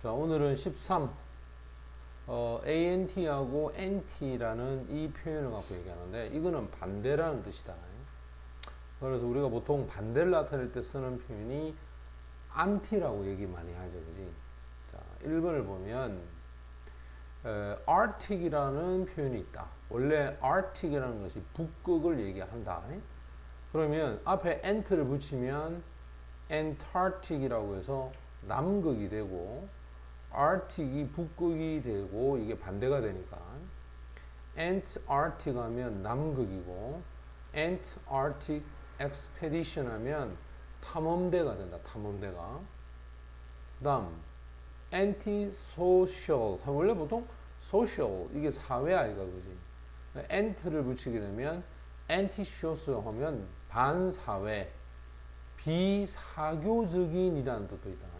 자, 오늘은 13. 어, ANT하고 NT라는 이 표현을 갖고 얘기하는데 이거는 반대라는 뜻이다. 그래서 우리가 보통 반대를 나타낼 때 쓰는 표현이 안티라고 얘기 많이 하죠. 그지? 자, 1번을 보면 에, arctic이라는 표현이 있다. 원래 arctic이라는 것이 북극을 얘기한다. 그러면 앞에 ant를 붙이면 antarctic이라고 해서 남극이 되고 arctic이 북극이 되고 이게 반대가 되니까 antarctic 하면 남극이고 antarctic expedition 하면 탐험대가 된다. 탐험대가. 그 다음 anti-social 원래 보통 social 이게 사회 아이가 그지. ant를 붙이게 되면 anti-social 하면 반사회 비사교적인이라는 뜻도 있다.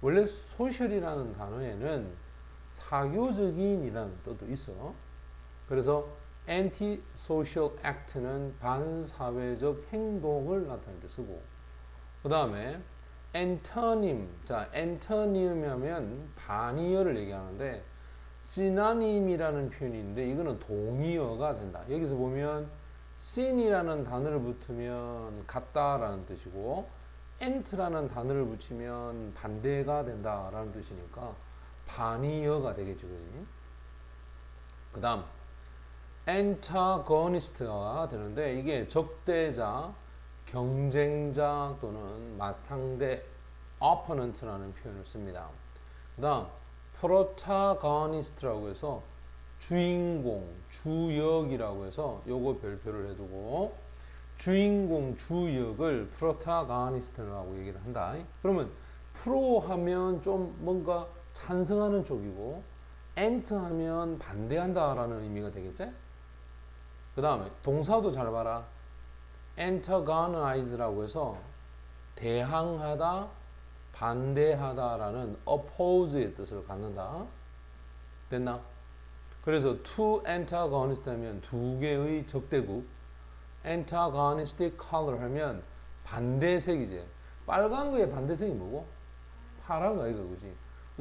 원래 소셜이라는 단어에는 사교적인이라는 뜻도 있어. 그래서 anti-social act는 반사회적 행동을 나타낼 때 쓰고 그 다음에 antonym 자 antonym 하면 반이어를 얘기하는데 synonym이라는 표현이 있는데 이거는 동의어가 된다. 여기서 보면 syn이라는 단어를 붙으면 같다라는 뜻이고 ant라는 단어를 붙이면 반대가 된다라는 뜻이니까 반이어가 되겠죠. 그 다음 antagonist가 되는데 이게 적대자, 경쟁자 또는 맞상대 opponent라는 표현을 씁니다. 그 다음 protagonist라고 해서 주인공, 주역이라고 해서 요거 별표를 해두고 주인공, 주역을 protagonist라고 얘기를 한다. 그러면 프로 하면 좀 뭔가 찬성하는 쪽이고 ant 하면 반대한다라는 의미가 되겠지? 그 다음에 동사도 잘 봐라. antagonize라고 해서 대항하다, 반대하다라는 oppose의 뜻을 갖는다. 됐나? 그래서 two antagonist 하면 두 개의 적대국, antagonistic color 하면 반대색이지. 빨간 거의 반대색이 뭐고? 파란 거 이거 그지?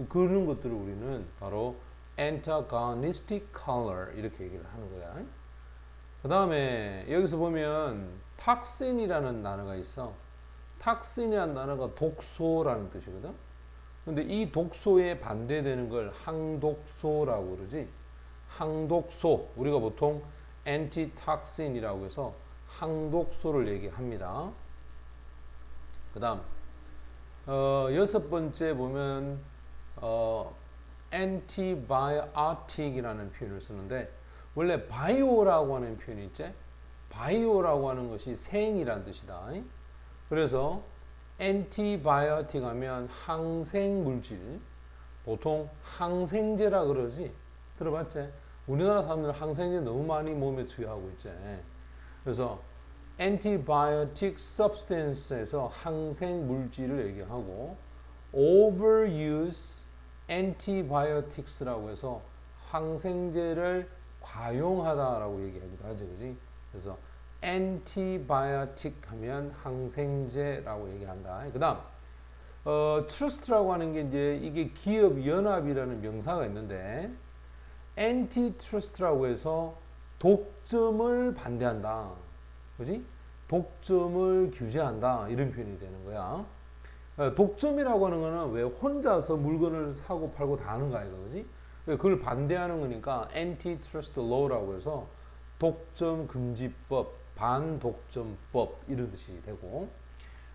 그런 것들을 우리는 바로 antagonistic color 이렇게 얘기를 하는 거야. 그 다음에 여기서 보면 탁신이라는 단어가 있어. 탁신이라는 단어가 독소라는 뜻이거든. 근데 이 독소에 반대되는 걸 항독소라고 그러지. 항독소. 우리가 보통 엔티탁신이라고 해서 항독소를 얘기합니다. 그 다음, 어, 여섯 번째 보면, 어, antibiotic이라는 표현을 쓰는데, 원래 바이오라고 하는 표현이 있지? 바이오라고 하는 것이 생이라는 뜻이다. 그래서 antibiotic 하면 항생 물질, 보통 항생제라 그러지. 들어봤지? 우리나라 사람들 항생제 너무 많이 몸에 투여하고 있지. 그래서 antibiotic substance에서 항생 물질을 얘기하고 overuse antibiotics라고 해서 항생제를 과용하다라고 얘기하기도 하죠, 그지? 그래서 antibiotic 하면 항생제라고 얘기한다. 그다음 어, trust라고 하는 게 이제 이게 기업 연합이라는 명사가 있는데 antitrust라고 해서 독점을 반대한다. 그지? 독점을 규제한다. 이런 표현이 되는 거야. 어, 독점이라고 하는 거는 왜 혼자서 물건을 사고 팔고 다 하는 거 아이가, 그지? 그걸 반대하는 거니까 antitrust law라고 해서 독점 금지법, 반독점법 이런 뜻이 되고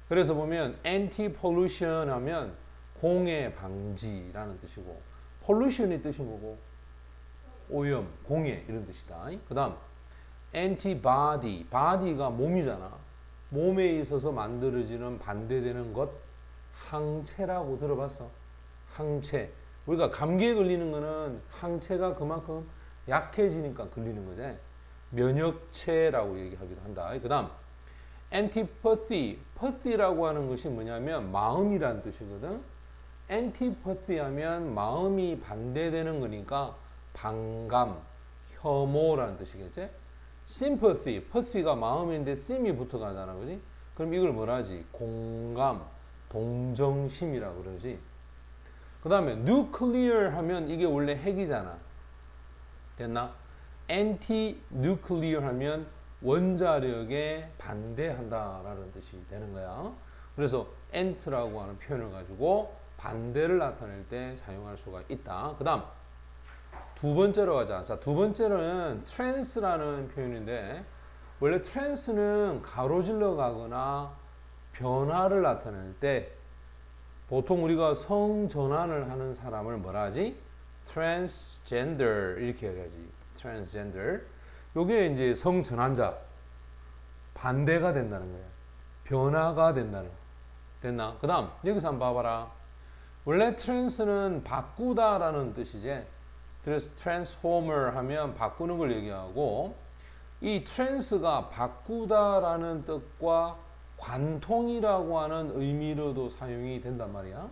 그래서 보면 anti pollution 하면 공해 방지라는 뜻이고 pollution이 뜻이 뭐고 오염, 공해 이런 뜻이다. 그다음 antibody, body가 몸이잖아. 몸에 있어서 만들어지는 반대되는 것 항체라고 들어봤어? 항체. 우리가 감기에 걸리는 거는 항체가 그만큼 약해지니까 걸리는 거지. 면역체라고 얘기하기도 한다. 그 다음, antipathy. pathy라고 하는 것이 뭐냐면 마음이란 뜻이거든. antipathy 하면 마음이 반대되는 거니까 반감, 혐오라는 뜻이겠지. Sympathy, pathy가 마음인데 sim이 붙어가잖아. 그지? 그럼 이걸 뭐라 하지? 공감, 동정심이라고 그러지. 그 다음에 nuclear 하면 이게 원래 핵이잖아. 됐나? anti-nuclear 하면 원자력에 반대한다라는 뜻이 되는 거야. 그래서 ant라고 하는 표현을 가지고 반대를 나타낼 때 사용할 수가 있다. 그 다음 두 번째로 가자. 자, 두 번째는 trance라는 표현인데 원래 trance는 가로질러 가거나 변화를 나타낼 때 보통 우리가 성 전환을 하는 사람을 뭐라 하지? transgender 이렇게 얘기하지. transgender. 요게 이제 성 전환자 반대가 된다는 거야. 변화가 된다는 거. 됐나? 그다음 여기서 한번 봐봐라. 원래 trans는 바꾸다라는 뜻이지. 그래서 transformer 하면 바꾸는 걸 얘기하고 이 trans가 바꾸다라는 뜻과 관통이라고 하는 의미로도 사용이 된단 말이야.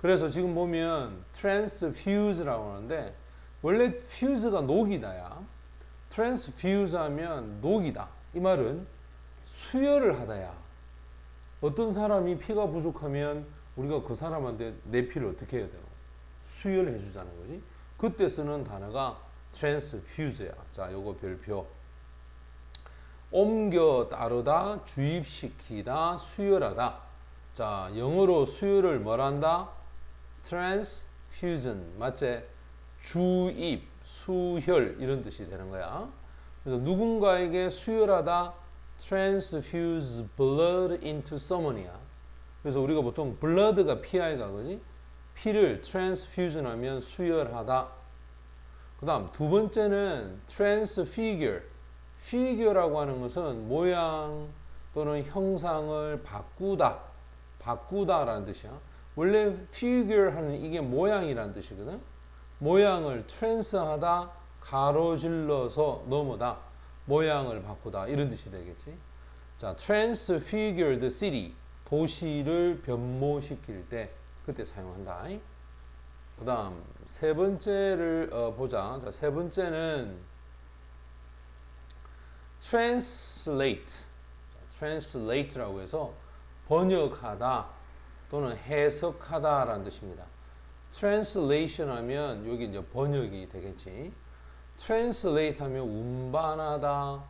그래서 지금 보면 transfuse라고 하는데 원래 fuse가 녹이다야. transfuse 하면 녹이다. 이 말은 수혈을 하다야. 어떤 사람이 피가 부족하면 우리가 그 사람한테 내 피를 어떻게 해야 되노? 수혈해 주자는 거지. 그때 쓰는 단어가 transfuse야. 자, 요거 별표. 옮겨 따르다, 주입시키다, 수혈하다. 자, 영어로 수혈을 뭐란다? transfusion. 맞지? 주입, 수혈 이런 뜻이 되는 거야. 그래서 누군가에게 수혈하다 transfuse blood into someone이야. 그래서 우리가 보통 blood가 PI가 그지? 피를 transfusion 하면 수혈하다. 그 다음 두 번째는 transfigure. figure라고 하는 것은 모양 또는 형상을 바꾸다. 바꾸다 라는 뜻이야. 원래 figure 하는 이게 모양이라는 뜻이거든. 모양을 trans하다, 가로질러서 넘어다, 모양을 바꾸다 이런 뜻이 되겠지. 자, transfigure the city 도시를 변모시킬 때 그때 사용한다. 그 다음 세 번째를 어, 보자. 자, 세 번째는 translate. 자, translate라고 해서 번역하다 또는 해석하다라는 뜻입니다. translation 하면 여기 이제 번역이 되겠지. translate 하면 운반하다.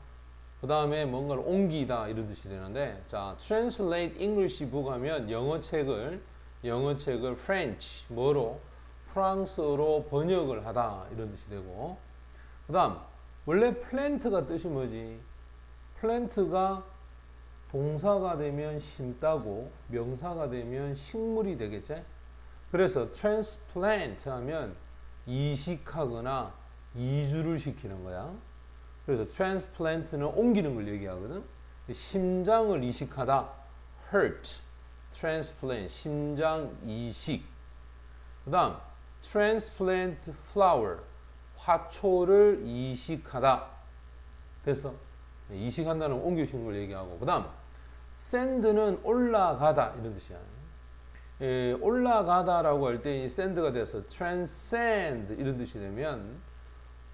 그 다음에 뭔가를 옮기다 이런 뜻이 되는데 자 translate English book 하면 영어 책을 영어 책을 French 뭐로? 프랑스어로 번역을 하다 이런 뜻이 되고. 그 다음 원래 plant가 뜻이 뭐지? plant가 동사가 되면 심다고 명사가 되면 식물이 되겠지? 그래서 transplant 하면 이식하거나 이주를 시키는 거야. 그래서 transplant는 옮기는 걸 얘기하거든. 심장을 이식하다, hurt, transplant, 심장 이식. 그 다음 transplant flower, 화초를 이식하다. 됐어. 이식한다는 옮기시는 걸 얘기하고. 그 다음 send는 올라가다 이런 뜻이야. 예, 올라가다라고 할때 send가 돼서 transcend 이런 뜻이 되면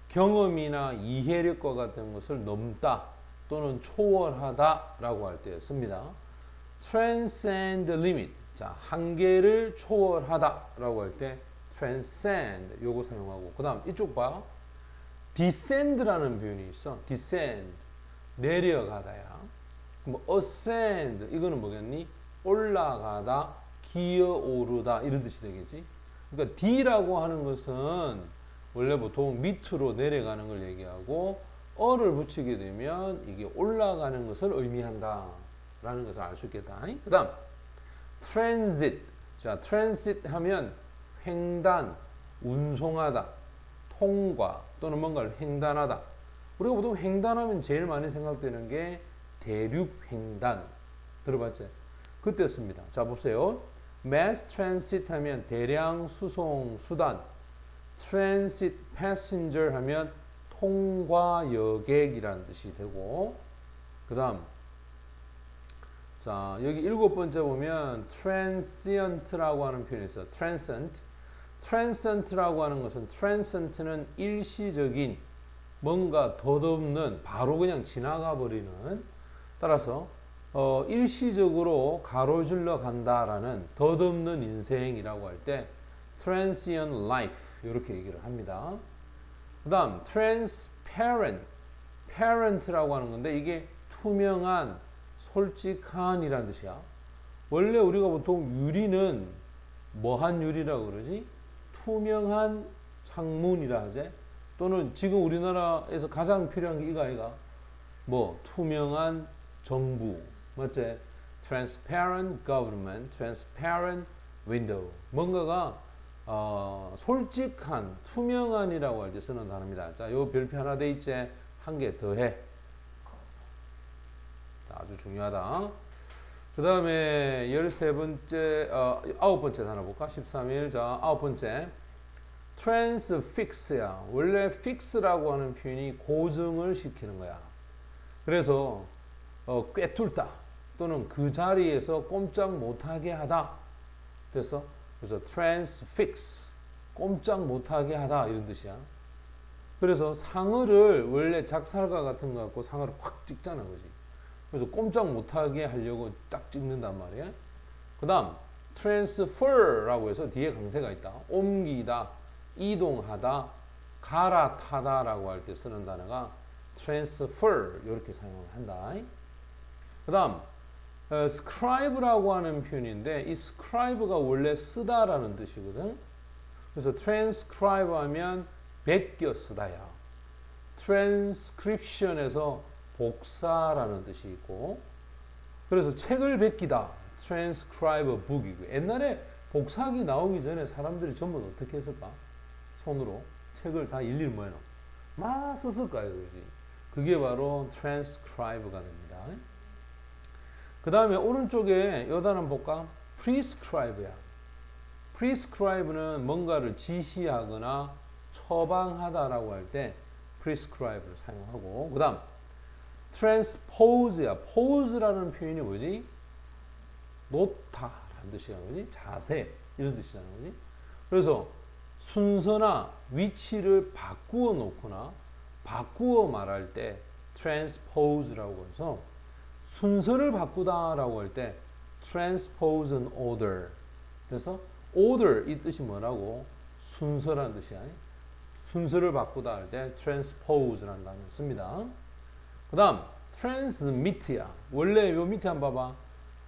경험이나 이해력과 같은 것을 넘다 또는 초월하다라고 할 때 씁니다. Transcend limit. 자, 한계를 초월하다라고 할 때 transcend 요거 사용하고 그다음 이쪽 봐. descend라는 표현이 있어. descend 내려가다야. 뭐 ascend 이거는 뭐겠니? 올라가다, 기어오르다 이런 뜻이 되겠지. 그러니까 D라고 하는 것은 원래 보통 밑으로 내려가는 걸 얘기하고 어를 붙이게 되면 이게 올라가는 것을 의미한다 라는 것을 알 수 있겠다. 그 다음 transit. 자 transit 하면 횡단 운송하다 통과 또는 뭔가를 횡단하다. 우리가 보통 횡단하면 제일 많이 생각되는 게 대륙 횡단. 들어봤지? 그때 씁니다. 자 보세요. mass transit 하면 대량 수송 수단. transit passenger 하면 통과 여객이라는 뜻이 되고 그 다음 자 여기 일곱 번째 보면 transient라고 하는 표현이 있어요. transient transient라고 하는 것은 transient는 일시적인 뭔가 덧없는 바로 그냥 지나가 버리는 따라서 어, 일시적으로 가로질러 간다라는 덧없는 인생이라고 할 때 transient life 이렇게 얘기를 합니다. 그다음 transparent, parent라고 하는 건데 이게 투명한, 솔직한이라는 뜻이야. 원래 우리가 보통 유리는 뭐한 유리라고 그러지? 투명한 창문이라 하지. 또는 지금 우리나라에서 가장 필요한 게 이거 아이가? 뭐 투명한 정부, 맞지? transparent government, transparent window. 뭔가가 어, 솔직한, 투명한이라고 할 때 쓰는 단어입니다. 자, 요 별표 하나 돼 있지? 한 개 더해. 자, 아주 중요하다. 그 다음에 열세 번째, 어, 아홉 번째 단어 볼까? 13일. 자, 아홉 번째. transfix야. 원래 fix라고 하는 표현이 고정을 시키는 거야. 그래서 어, 꿰뚫다 또는 그 자리에서 꼼짝 못하게 하다. 그래서 그래서 transfix 꼼짝 못하게 하다 이런 뜻이야. 그래서 상어를 원래 작살가 같은 거 갖고 상어를 확 찍잖아, 그지? 그래서 꼼짝 못하게 하려고 딱 찍는단 말이야. 그다음 transfer라고 해서 뒤에 강세가 있다. 옮기다, 이동하다, 갈아타다라고 할 때 쓰는 단어가 transfer 이렇게 사용을 한다. 그 다음 어, scribe라고 하는 표현인데 이 scribe가 원래 쓰다라는 뜻이거든. 그래서 transcribe 하면 베껴 쓰다야. transcription에서 복사라는 뜻이 있고 그래서 책을 베끼다 transcribe a book이고 옛날에 복사기 나오기 전에 사람들이 전부 어떻게 했을까? 손으로 책을 다 일일이 뭐해놓 막 썼을 거예요, 그지? 그게 바로 transcribe가 됩니다. 그 다음에 오른쪽에 요 단어 볼까? prescribe야. prescribe는 뭔가를 지시하거나 처방하다라고 할 때 prescribe를 사용하고 그 다음 transpose야. pose라는 표현이 뭐지? 놓다라는 뜻이야. 그지? 자세 이런 뜻이잖아. 그지? 그래서 순서나 위치를 바꾸어 놓거나 바꾸어 말할 때 transpose라고 해서 순서를 바꾸다라고 할 때 transpose an order. 그래서 order 이 뜻이 뭐라고? 순서라는 뜻이야. 순서를 바꾸다 할 때 transpose라는 단어를 씁니다. 그 다음 transmit야. 원래 요 밑에 한번 봐봐.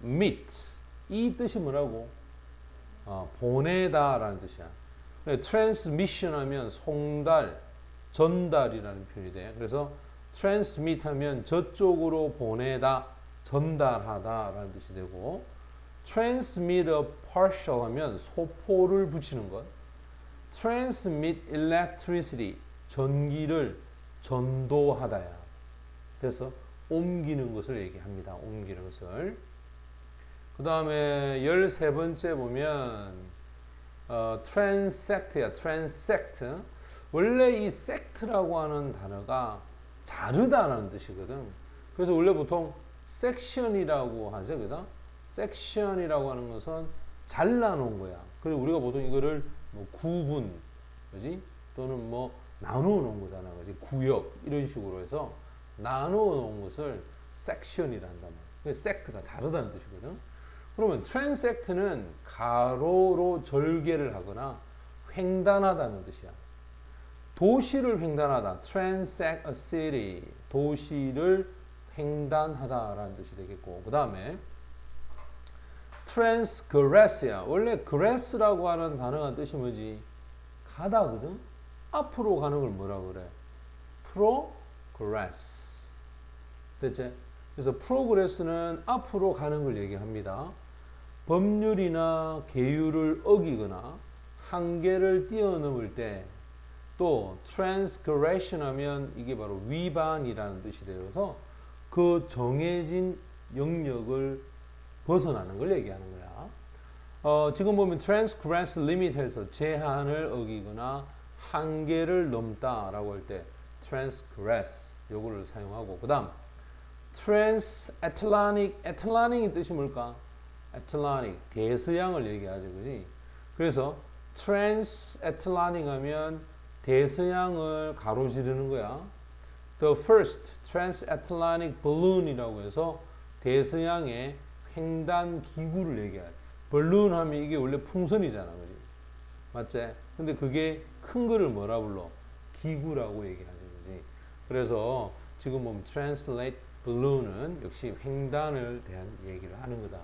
meet 이 뜻이 뭐라고? 어, 보내다 라는 뜻이야. transmission 하면 송달, 전달이라는 표현이 돼. 그래서 transmit 하면 저쪽으로 보내다, 전달하다 라는 뜻이 되고 transmit a partial 하면 소포를 붙이는 것. transmit electricity 전기를 전도하다야. 그래서 옮기는 것을 얘기합니다. 옮기는 것을. 그 다음에 열세 번째 보면 어, transect야. transect. 원래 이 sect라고 하는 단어가 자르다라는 뜻이거든. 그래서 원래 보통 section이라고 하죠. 그죠? section이라고 하는 것은 잘라놓은 거야. 그리고 우리가 보통 이거를 뭐 구분, 그지? 또는 뭐 나누어 놓은 거잖아. 그지? 구역, 이런 식으로 해서 나누어 놓은 것을 section이라 한단 말이야. 그래서 sect가 자르다는 뜻이거든. 그러면 transect는 가로로 절개를 하거나 횡단하다는 뜻이야. 도시를 횡단하다. transect a city. 도시를 횡단하다라는 뜻이 되겠고. 그 다음에 transgress야. 원래 grass라고 하는 단어가 뜻이 뭐지? 가다거든. 앞으로 가는 걸 뭐라 그래? progress. 됐지? 그래서 progress는 앞으로 가는 걸 얘기합니다. 법률이나 계율을 어기거나 한계를 뛰어넘을 때 또 transgression 하면 이게 바로 위반이라는 뜻이 되어서 그 정해진 영역을 벗어나는 걸 얘기하는 거야. 어, 지금 보면 transgress limit에서 제한을 어기거나 한계를 넘다라고 할 때 transgress 요거를 사용하고 그 다음 transatlantic atlantic의 뜻이 뭘까? atlantic 대서양을 얘기하죠, 그지? 그래서 transatlantic 하면 대서양을 가로지르는 거야. The first transatlantic balloon이라고 해서 대서양의 횡단 기구를 얘기해. balloon 하면 이게 원래 풍선이잖아, 그지? 맞지? 근데 그게 큰 거를 뭐라 불러? 기구라고 얘기하는 거지. 그래서 지금 보면 translate balloon은 역시 횡단을 대한 얘기를 하는 거다.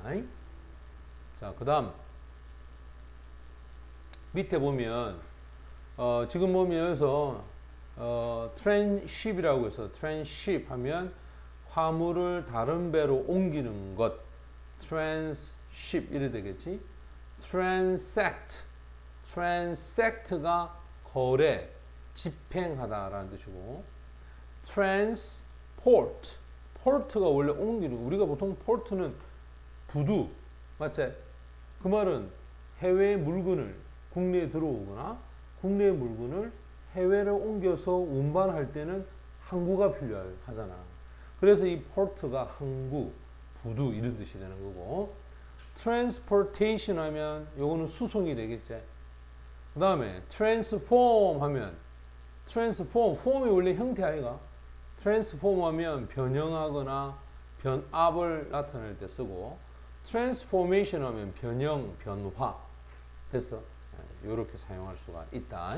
자, 그 다음 밑에 보면 어, 지금 보면 여기서 어, 트랜십이라고 해서 트랜십 하면 화물을 다른 배로 옮기는 것. 트랜십 이래 되겠지? transact. transact가 거래 집행하다라는 뜻이고 transport port가 원래 거. 우리가 보통 port는 부두 맞지? 그 말은 해외 물건을 국내에 들어오거나 국내 물건을 해외로 옮겨서 운반할 때는 항구가 필요하잖아. 그래서 이 port가 항구, 부두 이런 뜻이 되는 거고 transportation 하면 요거는 수송이 되겠지. 그 다음에 transform 하면 transform, form이 원래 형태 아이가? Transform 하면 변형하거나 변압을 나타낼 때 쓰고 transformation 하면 변형, 변화 됐어. 이렇게 사용할 수가 있다.